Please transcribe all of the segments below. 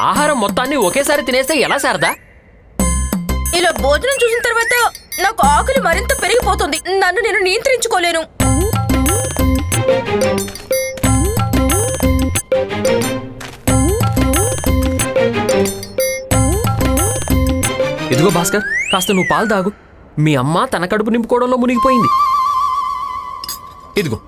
ఆహారం మొత్తాన్ని ఒకేసారి తినేస్తే ఎలా శారదా? ఇలా భోజనం చూసిన తర్వాత నాకు ఆకలి మరింత పెరిగిపోతుంది. నన్ను నేను నియంత్రించుకోలేను. ఇదిగో భాస్కర్ కాస్త నువ్వు పాలు తాగు. మీ అమ్మ తన కడుపు నింపుకోవడంలో మునిగిపోయింది. ఇదిగో.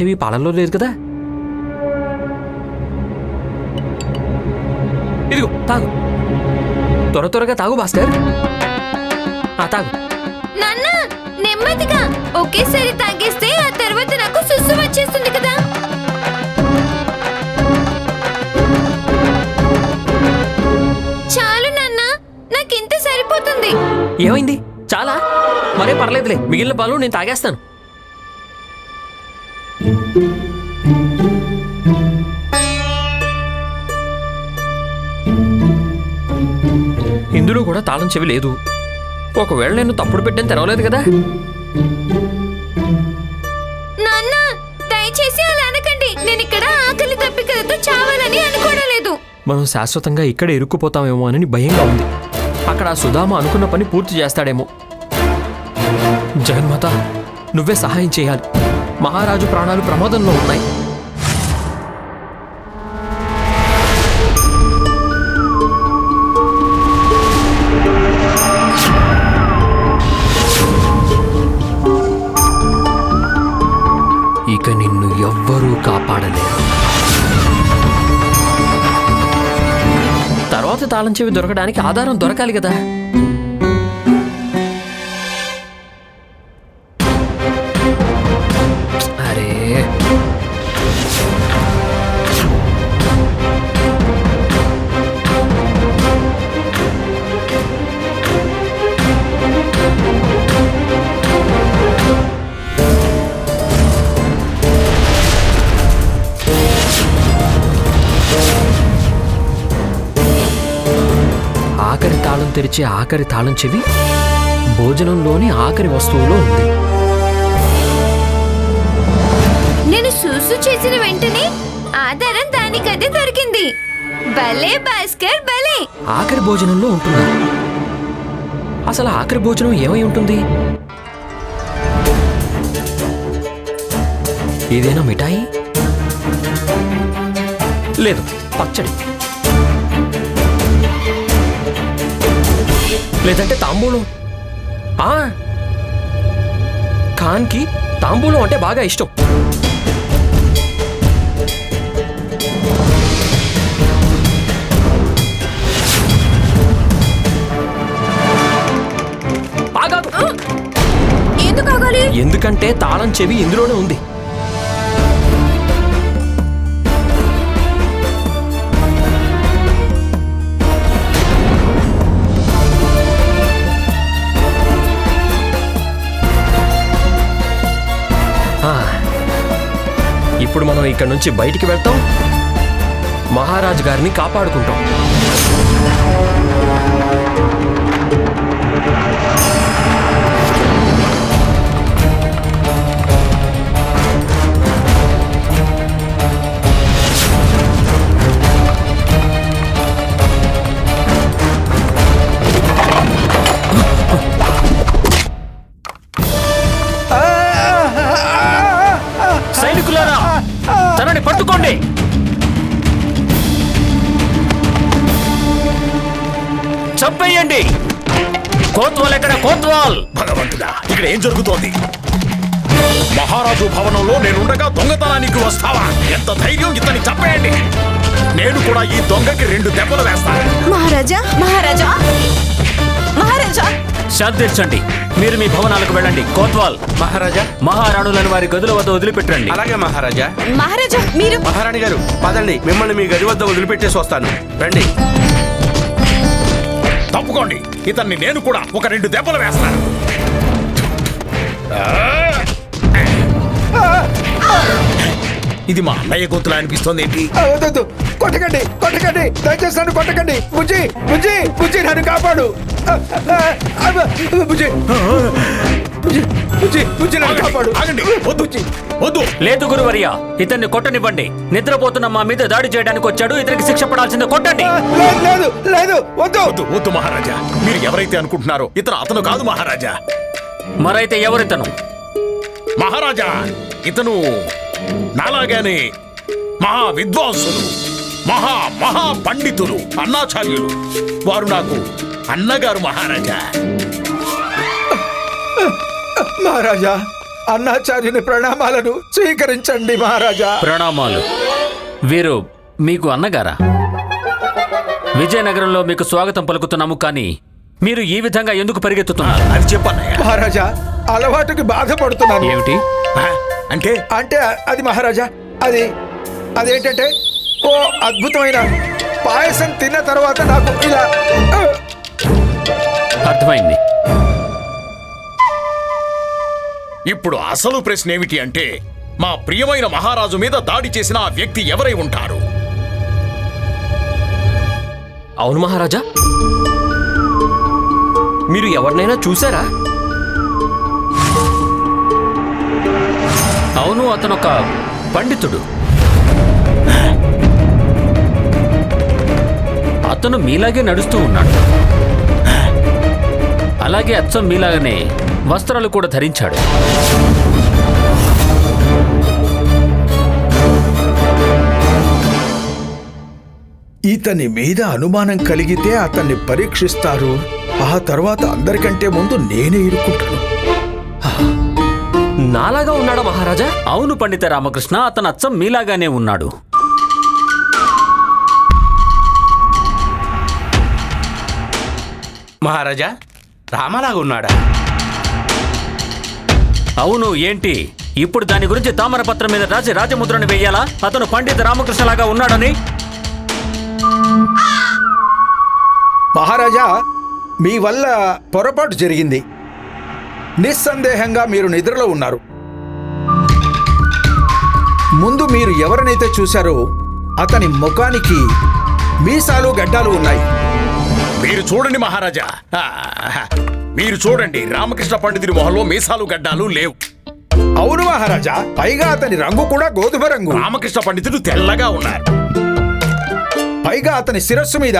చెవి పాలల్లో లేదు కదా? ఇదిగో తాగు. త్వర త్వరగా తాగు భాస్కర్. ఆ తాగు. నాన్న నెమ్మదిగా ఒకేసారి తాగేస్తే ఆ తర్వాత నాకు సుస్సు వచ్చేస్తుంది కదా? చాలు నాన్న నాకింత సరిపోతుంది. ఏమైంది? చాలా? మరే పర్లేదులే. మిగిలిన పాలు నేను తాగేస్తాను. ఇందులో కూడా తాళం చెవి లేదు. ఒకవేళ నేను తప్పుడు పెట్టని తెరవలేదు కదా? నాన్న దయచేసి అలా అనకండి. నేను ఇక్కడ ఆకలి తప్పికలతో చావాలని అనుకోవడం లేదు. మనం శాశ్వతంగా ఇక్కడే ఇరుక్కుపోతామేమో అని భయంగా ఉంది. అక్కడ సుధామ అనుకున్న పని పూర్తి చేస్తాడేమో. జగన్మాత నువ్వే సహాయం చేయాలి. మహారాజు ప్రాణాలు ప్రమాదంలో ఉన్నాయి. ఇక నిన్ను ఎవ్వరూ కాపాడలేరు. తర్వాత తాళం చెవి దొరకడానికి ఆధారం దొరకాలి కదా? తెరిచే ఆఖరి తాళం చెవి భోజనంలోని ఆఖరి వస్తువులో ఉంది. నేను సుసు చేసిన వెంటనే ఆధారం దానికదే దొరికింది. భలే భాస్కర్ భలే. ఆఖరి భోజనంలో ఉంటుందా అసలు ఆఖరి భోజనం ఏమై ఉంటుంది? ఏదైనా మిఠాయి? లేదు పచ్చడి. లేదంటే తాంబూలం? ఆ, ఖాన్కి తాంబూలం అంటే బాగా ఇష్టం. ఎందుకంటే తాళం చెవి ఇందులోనే ఉంది. ఇప్పుడు మనం ఇక్కడ నుంచి బయటికి వెళ్తాం. మహారాజు గారిని కాపాడుకుంటాం. చంపేయండి. కోత్వాల్ ఎక్కడ? కోత్వాల్. భగవంతుడా ఇక్కడ ఏం జరుగుతోంది? మహారాజు భవనంలో నేనుండగా దొంగతనానికి వస్తావా? ఎంత ధైర్యం ఇతన్ని చంపేయండి. నేను కూడా ఈ దొంగకి రెండు దెబ్బలు వేస్తాను మహారాజా మహారాజా. మహారాజా. శాంతించండి. మీరు మీ భవనాలకు వెళ్ళండి. కోత్వాల్. మహారాజా. మహారాణులను వారి గదుల వద్ద వదిలిపెట్టండి. అలాగే మహారాజా. మహారాజా మీరు మహారాణి గారు పదండి. మిమ్మల్ని మీ గది వద్ద వదిలిపెట్టేసి వస్తాను. రండి. తప్పుకోండి. ఇతన్ని నేను కూడా ఒక రెండు దెబ్బలు వేస్తాను! ఇది మా అన్నయ్య గొంతులా అనిపిస్తోంది ఏంటి? కొట్టకండి కొట్టకండి. దయచేసి నన్ను కొట్టకండి. బుజ్జి బుజ్జి బుజ్జి నన్ను కాపాడు. బుజ్జి. ఆగండి వద్దు వద్దు. లేదు గురువర్య ఇతన్ని కొట్టనివ్వండి. నిద్రపోతున్న మా మీద దాడి చేయడానికి వచ్చాడు ఇతనికి శిక్ష పడాల్సిందే కొట్టండి. లేదు లేదు లేదు వద్దు. వద్దు వద్దు మహారాజా. మీరు ఎవరైతే అనుకుంటున్నారో ఇతను అతను కాదు మహారాజా. మరైతే ఎవరితను? మహారాజా ఇతను నాలాగానే మహా విద్వాంసులు మహా మహా పండితులు అన్నాచార్యులు. వారు నాకు అన్నగారు మహారాజా. మహారాజా అన్నాచార్యుని ప్రణామాలను స్వీకరించండి మహారాజా. ప్రణామాలు. వీరు మీకు అన్నగారా? విజయనగరంలో మీకు స్వాగతం పలుకుతున్నాము కానీ మీరు ఈ విధంగా ఎందుకు పరిగెత్తుతున్నారు? అది చెప్పన్నయ్య. మహారాజా అలవాటుకి బాధపడుతున్నాను. ఏమిటి? అంటే? అంటే అది మహారాజా అది అదేంటంటే ఓ అద్భుతమైన పాయసం తిన్న తర్వాత నాకు ఇలా అర్థమైంది. ఇప్పుడు అసలు ప్రశ్న ఏమిటి అంటే మా ప్రియమైన మహారాజు మీద దాడి చేసిన ఆ వ్యక్తి ఎవరై ఉంటారు? అవును మహారాజా. మీరు ఎవరినైనా చూసారా అవును అతను ఒక పండితుడు. అతను మీలాగే నడుస్తూ ఉన్నాడు. అలాగే అచ్చం మీలాగనే వస్త్రాలు కూడా ధరించాడు. ఇతని మీద అనుమానం కలిగితే అతన్ని పరీక్షిస్తారు. ఆ తర్వాత అందరికంటే ముందు నేనే ఇరుక్కుంటాను. నాలాగా ఉన్నాడా మహారాజా? అవును పండిత రామకృష్ణ. అతను అచ్చం మీలాగానే ఉన్నాడు. మహారాజా రామలాగా ఉన్నాడా? అవును ఏంటి? ఇప్పుడు దాని గురించి తామరపత్రం మీద రాసి రాజముద్రను వెయ్యాలా అతను పండిత రామకృష్ణలాగా ఉన్నాడని? మహారాజా మీ వల్ల పొరపాటు జరిగింది. నిస్సందేహంగా మీరు నిద్రలో ఉన్నారు. ముందు మీరు ఎవరినైతే చూశారో అతని ముఖానికి మీసాలు గడ్డాలు ఉన్నాయి. మీరు చూడండి మహారాజా. మీరు చూడండి రామకృష్ణ పండితుడి మొహంలో మీసాలు గడ్డాలు లేవు. అవును మహారాజా పైగా అతని రంగు కూడా గోధుమ రంగు. రామకృష్ణ పండితుడు తెల్లగా ఉన్నారు. పైగా అతని శిరస్సు మీద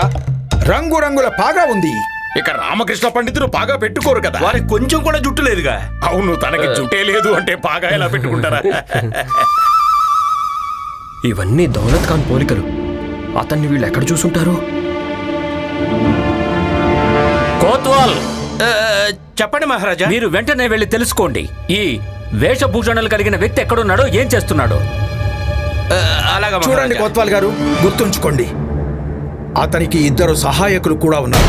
రంగురంగుల పాగా ఉంది. ఇక రామకృష్ణ పండితుడు పాగా పెట్టుకోరు కదా. వారికి కొంచెం కూడా జుట్టు లేదుగా? అవును తనకి చుట్టే లేదు అంటే పాగా ఎలా పెట్టుకుంటారా? ఇవన్నీ దౌలత్ ఖాన్ పోలికలు. అతన్ని వీళ్ళు ఎక్కడ చూసుంటారు? కోత్వాల్! చెప్పండి మహారాజా. మీరు వెంటనే వెళ్ళి తెలుసుకోండి. ఈ వేషభూషణలు కలిగిన వ్యక్తి ఎక్కడున్నాడో ఏం చేస్తున్నాడో. అలాగా చూడండి. కోత్వాల్ గారు గుర్తుంచుకోండి. అతనికి ఇద్దరు సహాయకులు కూడా ఉన్నారు.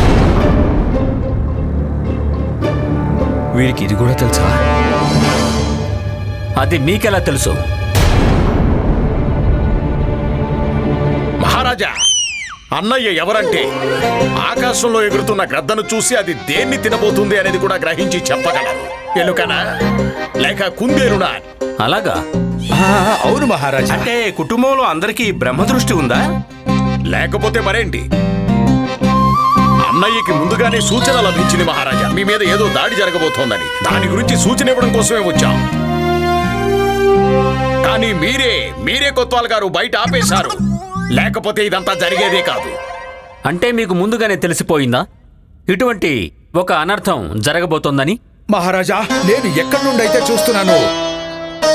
వీరికి ఇది కూడా తెలుసా? అది మీకెలా తెలుసు? అన్నయ్య ఎవరంటే? ఆకాశంలో ఎగురుతున్న గ్రద్దను చూసి అది దేన్ని తినబోతుంది అనేది కూడా గ్రహించి చెప్పగలరు. ఎలుకనా? లేక కుందేలునా? అలాగా? అవును మహారాజా. అంటే కుటుంబంలో అందరికీ బ్రహ్మదృష్టి ఉందా? లేకపోతే మరేంటి? అన్నయ్యకి ముందుగానే సూచన లభించింది మహారాజా. మీ మీద ఏదో దాడి జరగబోతోందని. దాని గురించి సూచన ఇవ్వడం కోసమే వచ్చాం. కానీ మీరే మీరే కొత్వాల్ గారు బయట ఆపేశారు. లేకపోతే ఇదంతా జరిగేదే కాదు. అంటే మీకు ముందుగానే తెలిసిపోయిందా? ఇటువంటి ఒక అనర్థం జరగబోతోందని? మహారాజా నేను ఎక్కడి నుండి అయితే చూస్తున్నానో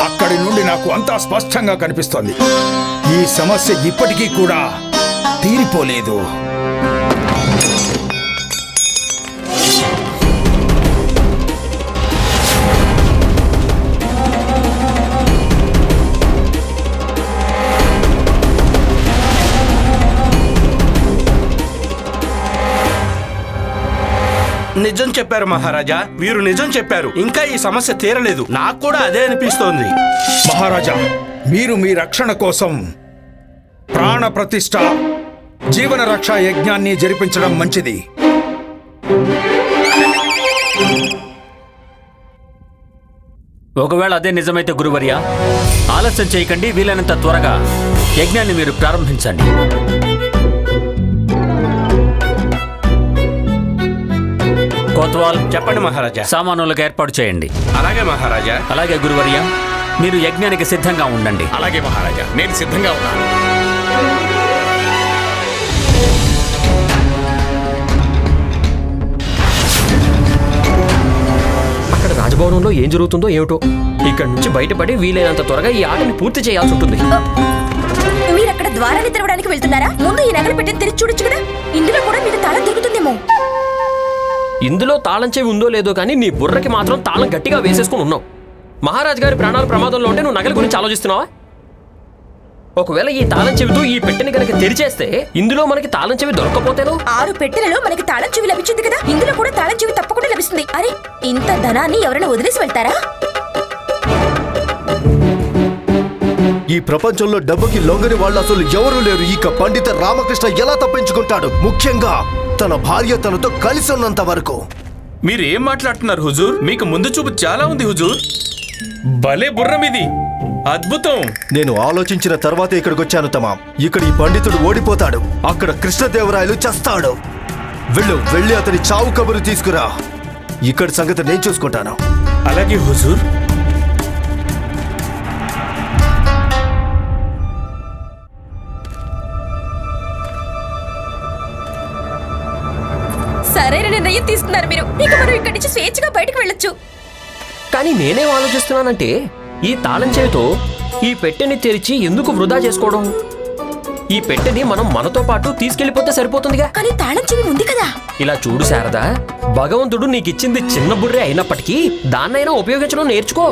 అక్కడి నుండి నాకు అంతా స్పష్టంగా కనిపిస్తోంది. ఈ సమస్య ఇప్పటికీ కూడా తీరిపోలేదు. నిజం చెప్పారు మహారాజా. వీరు నిజం చెప్పారు. ఇంకా ఈ సమస్య తీరలేదు. నాకు కూడా అదే అనిపిస్తోంది. మహారాజా మీరు మీ రక్షణ కోసం ప్రాణ ప్రతిష్ఠ జీవన రక్షా యజ్ఞాన్ని జరిపించడం మంచిది. ఒకవేళ అదే నిజమైతే గురువర్య ఆలస్యం చేయకండి వీలైనంత త్వరగా యజ్ఞాన్ని మీరు ప్రారంభించండి. కోత్వాల్ చెప్పండి మహారాజా. సామానులకు ఏర్పాటు చేయండి. అలాగే మహారాజా. అలాగే గురువర్య మీరు యజ్ఞానికి సిద్ధంగా ఉండండి. అలాగే మహారాజా. నేను సిద్ధంగా ఉన్నాను. అక్కడ రాజభవనంలో ఏం జరుగుతుందో ఏమిటో? ఇక్కడ నుంచి బయటపడి వీలైనంత త్వరగా ఈ ఆటని పూర్తి చేయాల్సి ఉంటుంది. మీరు అక్కడ ద్వారాన్ని తెరవడానికి వెళ్తున్నారా? ముందు ఈ నగలు పెట్టి తెరిచి చూడొచ్చు కదా? ఇందులో కూడా మీకు తాళం దొరుకుతుందేమో. ఇందులో తాళం చెవి ఉందో లేదో కానీ నీ బుర్రకి మాత్రం తాళం గట్టిగా వేసేసుకుని ఉన్నావు. మహారాజ్ గారి ప్రాణాలు ప్రమాదంలో ఉంటే నువ్వు నగల గురించి ఆలోచిస్తున్నావా? ఒకవేళ ఈ తాళం చెవితో ఈ పెట్టెని కనుక తెరిచేస్తే ఇందులో మనకి తాళం చెవి దొరకపోతే ఆరు పెట్టెలలో మనకి తాళం చెవి లభించింది కదా. ఇందులో కూడా తాళం చెవి తప్పకుండా లభిస్తుంది. అరే ఇంత ధనాన్ని ఎవరైనా వదిలేసి వెళ్తారా? ఈ ప్రపంచంలో డబ్బుకి లొంగని వాళ్ళు అసలు ఎవరూ లేరు. ఇక పండిత రామకృష్ణ ఎలా తప్పించుకుంటాడు? ముఖ్యంగా తన భార్య తనతో కలిసి ఉన్నంత వరకు. మీరు ఏం మాట్లాడుతున్నారు హుజూర్? మీకు ముందు చూపు చాలా ఉంది హుజూర్. భలే బుర్రం ఇది. అద్భుతం. నేను ఆలోచించిన తర్వాతే ఇక్కడికి వచ్చాను తమాం. ఇక్కడ ఈ పండితుడు ఓడిపోతాడు. అక్కడ కృష్ణదేవరాయలు చస్తాడు. వెళ్ళు వెళ్ళి అతని చావు కబురు తీసుకురా. ఇక్కడి సంగతి నేను చూసుకుంటాను. అలాగే హుజూర్. కానీ నేనేం ఆలోచిస్తున్నానంటే ఈ తాళం చెవితో ఈ పెట్టెని తెరిచి ఎందుకు వృధా చేసుకోవడం? ఈ పెట్టెని మనం మనతో పాటు తీసుకెళ్ళిపోతే సరిపోతుందిగా? కానీ తాళం చెవి ఉంది కదా. ఇలా చూడు శారదా భగవంతుడు నీకిచ్చింది చిన్న బుర్రే అయినప్పటికీ దాన్నైనా ఉపయోగించడం నేర్చుకో.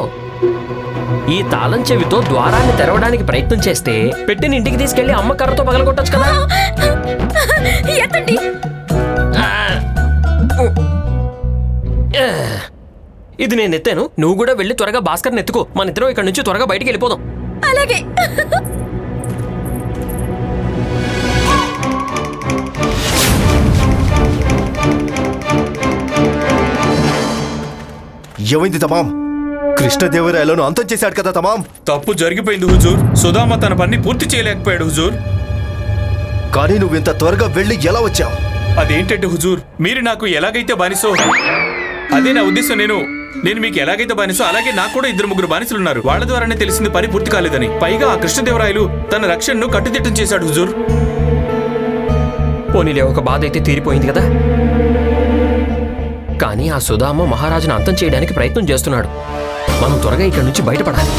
ఈ తాళం చెవితో ద్వారాన్ని తెరవడానికి ప్రయత్నం చేస్తే పెట్టిన ఇంటికి తీసుకెళ్ళి అమ్మ కర్రతో పగలగొట్టచ్చు కదా? ఎత్తండి ఇది నేను ఎత్తాను. నువ్వు కూడా వెళ్ళి త్వరగా భాస్కర్ని ఎత్తుకో. మన ఇద్దరం ఇక్కడ నుంచి త్వరగా బయటికి వెళ్ళిపోదాం. అలాగే. ఏమైంది తమాం? కృష్ణదేవరాయలను అంతం చేశాడు కదా తమాం? తప్పు జరిగిపోయింది హుజూర్. సుధామ తన పని పూర్తి చేయలేకపోయాడు హుజూర్. కానీ నువ్వు ఇంత త్వరగా వెళ్ళి ఎలా వచ్చావు? అదేంటంటే హుజూర్? మీరు నాకు ఎలాగైతే బానిసో అదే నా ఉద్దేశం నేను నేను మీకు ఎలాగైతే బానిసో అలాగే నాకు కూడా ఇద్దరు ముగ్గురు బానిసలు ఉన్నారు. వాళ్ళ ద్వారానే తెలిసింది పని పూర్తి కాలేదని. పైగా ఆ కృష్ణదేవరాయలు తన రక్షణను కట్టుదిట్టం చేశాడు హుజూర్. పోనీలే ఒక బాధ అయితే తీరిపోయింది కదా? కానీ ఆ సుధామ మహారాజును అంతం చేయడానికి ప్రయత్నం చేస్తున్నాడు. మనం త్వరగా ఇక్కడి నుంచి బయటపడాలి.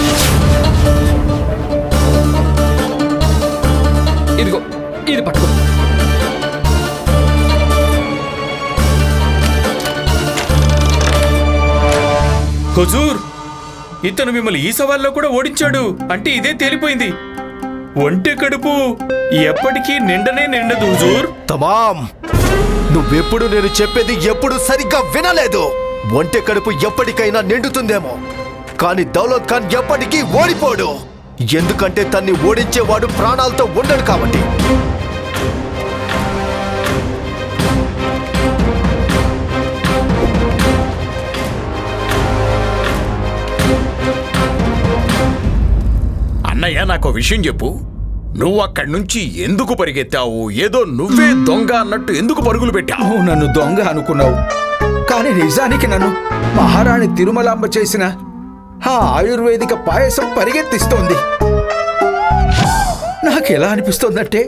హుజూర్ ఇతను మిమ్మల్ని ఈ సవాల్లో కూడా ఓడించాడు. అంటే ఇదే తేలిపోయింది. ఒంటె కడుపు ఎప్పటికీ నిండనే నిండదు హుజూర్. తమాం నువ్వెప్పుడు నేను చెప్పేది ఎప్పుడు సరిగ్గా వినలేదు. ఒంటె కడుపు ఎప్పటికైనా నిండుతుందేమో. కానీ దౌలత్ ఖాన్ ఎప్పటికీ ఓడిపోడు. ఎందుకంటే తన్ని ఓడించేవాడు ప్రాణాలతో ఉండడు కాబట్టి. నాకు విషయం చెప్పు. నువ్వు అక్కడి నుంచి ఎందుకు పరిగెత్తావు? ఏదో నువ్వే దొంగ అన్నట్టు ఎందుకు పరుగులు పెట్టావు? నువ్వు నన్ను దొంగ అనుకున్నావు. కానీ నిజానికి నన్ను మహారాణి తిరుమలాంబ చేసిన ఆ ఆయుర్వేదిక పాయసం పరిగెత్తిస్తోంది. నాకు ఎలా అనిపిస్తోందంటే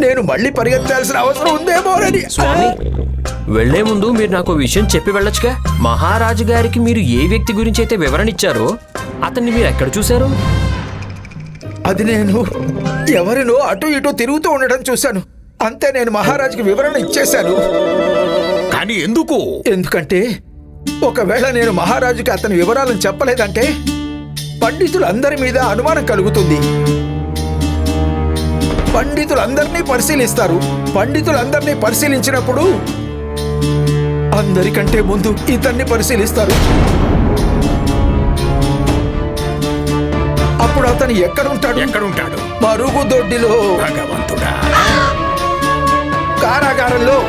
నేను మళ్ళీ పరిగెత్తాల్సిన అవసరం ఉందేమోనని స్వామి వెళ్ళే ముందు మీరు నాకు విషయం చెప్పి వెళ్ళొచ్చుగా. మహారాజు గారికి మీరు ఏ వ్యక్తి గురించి అయితే వివరణ ఇచ్చారో అతన్ని మీరు ఎక్కడ చూశారు? అది నేను ఎవరినో అటు ఇటు తిరుగుతూ ఉండడం చూశాను. అంతే నేను మహారాజుకి వివరణ ఇచ్చేశాను. కానీ ఎందుకు? ఎందుకంటే ఒకవేళ నేను మహారాజుకి అతని వివరాలను చెప్పలేదంటే పండితులందరి మీద అనుమానం కలుగుతుంది. పండితులందరినీ పరిశీలిస్తారు. పండితులందరినీ పరిశీలించినప్పుడు అందరికంటే ముందు ఇతన్ని పరిశీలిస్తారు. అతను ఎక్కడుంటాడు? ఎక్కడుంటాడు? మరుగుదొడ్డిలో. భగవంతుడా. కారాగారంలో.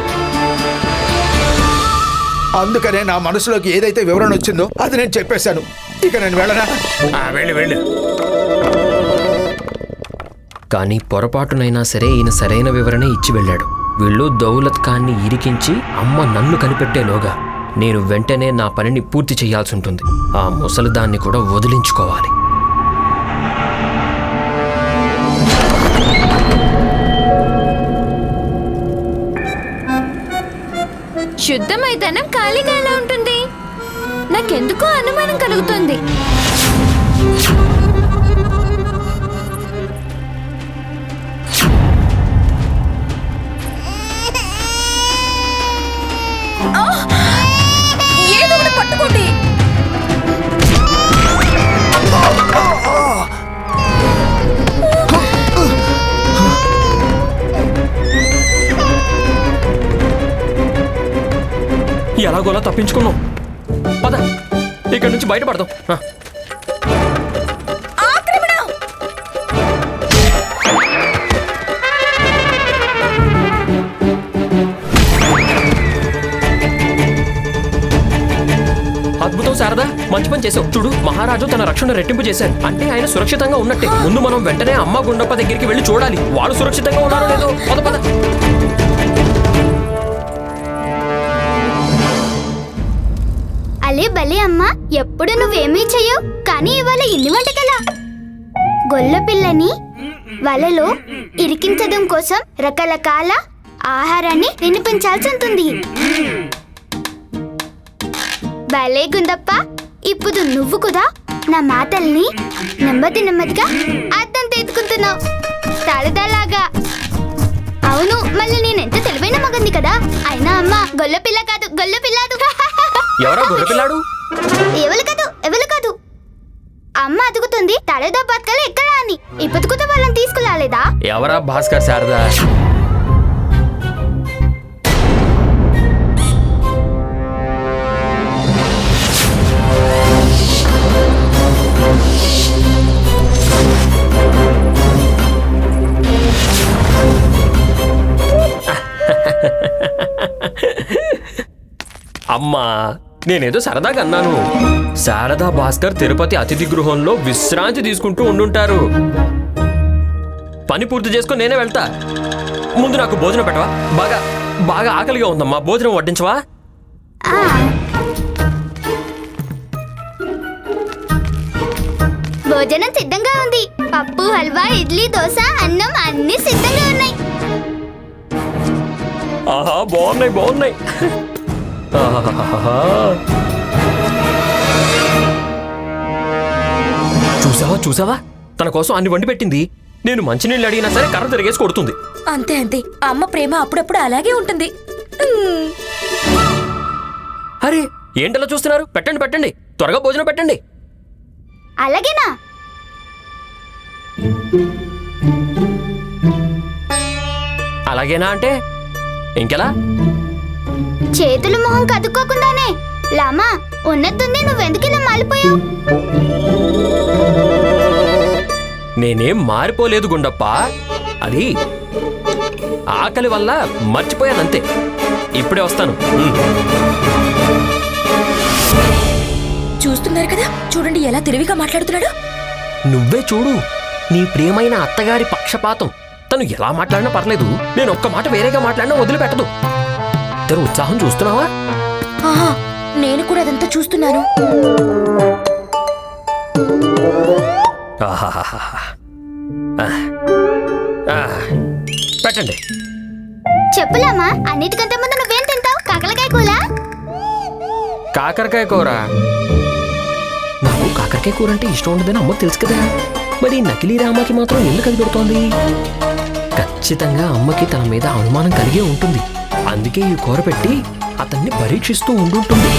అందుకనే నా మనసులోకి ఏదైతే వివరణ వచ్చిందో అది నేను చెప్పేశాను. ఇక నేను వెళ్ళనా? ఆ, వెళ్ళు వెళ్ళు. కానీ పొరపాటునైనా సరే ఈయన సరైన వివరణ ఇచ్చి వెళ్ళాడు. వీళ్ళు దౌలత్ ఖాన్ని ఇరికించి అమ్మ నన్ను కనిపెట్టేలోగా నేను వెంటనే నా పనిని పూర్తి చేయాల్సి ఉంటుంది. ఆ ముసలిదాన్ని కూడా వదిలించుకోవాలి. శుద్ధ మైదానం ఖాళీగా ఎలా ఉంటుంది? నాకెందుకో అనుమానం కలుగుతుంది. ఎలాగోలా తప్పించుకున్నాం. పద ఇక్కడి నుంచి బయటపడదాం. అద్భుతం శారదా మంచి పని చేసావు చూడు మహారాజు తన రక్షణ రెట్టింపు చేశారు. అంటే ఆయన సురక్షితంగా ఉన్నట్టే. ముందు మనం వెంటనే అమ్మ గుండప్ప దగ్గరికి వెళ్ళి చూడాలి. వాళ్ళు సురక్షితంగా ఉన్నారో లేదో? పద పద. అలే భలే అమ్మా. ఎప్పుడు నువ్వేమీ చెయ్యవు. కానీ ఇవాళ ఇల్లు వంటకలా గొల్ల పిల్లని వలలో ఇరికించడం కోసం రకరకాల ఆహారాన్ని వినిపించాల్సి ఉంటుంది. భలే గుందప్ప. ఇప్పుడు నువ్వు కూడా నా మాటల్ని నెమ్మది నెమ్మదిగా అర్థం తెచ్చుకుంటున్నావు తడదలాగా అవును మళ్ళీ నేనెంత తెలివైన మగంది కదా. అయినా అమ్మ గొల్ల పిల్ల కాదు గొల్ల పిల్లాదు. ఎవరా గొర్రెపిల్లాడు? ఎవరు కాదు ఎవరు కాదు. అమ్మ అదుగుతుంది తలదో బతకలు ఎక్కడా అని. ఇప్పటికుత వాళ్ళని తీసుకురాలేదా? ఎవరా భాస్కర్ శారదా? అమ్మా నేనేదో సరదాగా అన్నాను. శారదా భాస్కర్ తిరుపతి అతిథి గృహంలో విశ్రాంతి తీసుకుంటూ ఉండుంటారు. పని పూర్తి చేసుకొని నేనే వెళ్తా. ముందు నాకు భోజనం పెట్టవా? బాగా బాగా ఆకలిగా ఉందమ్మా. భోజనం వడ్డించవా. భోజనం సిద్ధంగా ఉంది. పప్పు హల్వా ఇడ్లీ దోశ అన్నం అన్ని సిద్ధంగా ఉన్నాయి. ఆహా బాగున్నాయి బాగున్నాయి. చూసావా చూసావా? తన కోసం అన్ని వండి పెట్టింది. నేను మంచినీళ్ళు అడిగినా సరే కర్ర తిరిగేసి కొడుతుంది. అంతే అంతే. అమ్మ ప్రేమ అప్పుడప్పుడు అలాగే ఉంటుంది. అరే ఏంటలా చూస్తున్నారు? పెట్టండి పెట్టండి. త్వరగా భోజనం పెట్టండి. అలాగేనా? అలాగేనా అంటే? ఇంకెలా? చేతులు మొహం కదుక్కోకుండానే. లామా ఉన్నట్టుంది నువ్వెందుకు ఇలా మాలిపోయావు? నేనేం మారిపోలేదు గుండప్ప. అది ఆకలి వల్ల మర్చిపోయానంతే. ఇప్పుడే వస్తాను. చూస్తున్నారు కదా? చూడండి ఎలా తెలివిగా మాట్లాడుతున్నాడు. నువ్వే చూడు నీ ప్రియమైన అత్తగారి పక్షపాతం. తను ఎలా మాట్లాడినా పర్లేదు. నేను ఒక్క మాట వేరేగా మాట్లాడినా వదిలిపెట్టదు. ఇద్దరు ఉత్సాహం చూస్తున్నావా? ఆహా, నేను కూడా అదంతా చూస్తున్నాను. ఆహాహాహా. ఆ. ఆ. పెట్టండి. చెప్పులామా? అన్నిటికంటే ముందు నువ్వేం తింటావు? కాకలకాయ కూల కాకరకాయ కూర. నాకు కాకరకాయ కూర అంటే ఇష్టం ఉండదని అమ్మకు తెలుసు కదా. మరి ఈ నకిలీ రామాకి మాత్రం ఎందుకు అది పెడుతోంది? ఖచ్చితంగా అమ్మకి తన మీద అనుమానం కలిగే ఉంటుంది. అందుకే ఈ కూర పెట్టి అతన్ని పరీక్షిస్తూ ఉండుంటుంది.